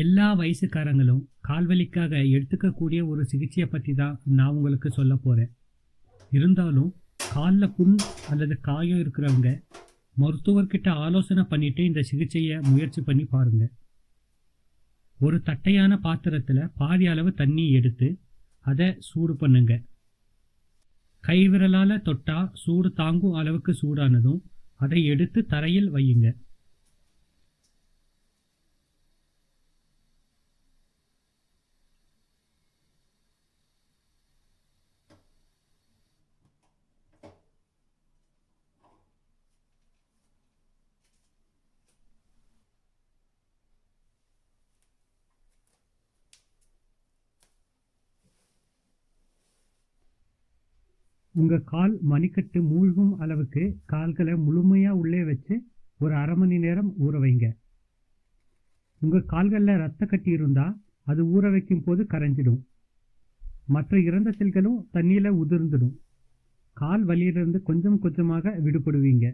எல்லா வயசுக்காரங்களும் கால்வலிக்காக எடுத்துக்கக்கூடிய ஒரு சிகிச்சையை பற்றி தான் நான் உங்களுக்கு சொல்ல போகிறேன் இருந்தாலும் காலில் புண் அல்லது காயம் இருக்கிறவங்க மருத்துவர்கிட்ட ஆலோசனை பண்ணிட்டு இந்த சிகிச்சையை முயற்சி பண்ணி பாருங்கள் ஒரு தட்டையான பாத்திரத்தில் பாதி அளவு தண்ணி எடுத்து அதை சூடு பண்ணுங்க. கைவிரலால் தொட்டால் சூடு தாங்கும் அளவுக்கு சூடானதும் அதை எடுத்து தரையில் வையுங்க. உங்கள் கால் மணிக்கட்டு மூழ்கும் அளவுக்கு கால்களை முழுமையாக உள்ளே வச்சு ஒரு அரை மணி நேரம் ஊற வைங்க. உங்கள் கால்களில் ரத்த கட்டி இருந்தால் அது ஊற வைக்கும் போது கரைஞ்சிடும். மற்ற இறந்த செல்களும் தண்ணியில் உதிர்ந்துடும். கால் வலியிலிருந்து கொஞ்சம் கொஞ்சமாக விடுபடுவீங்க.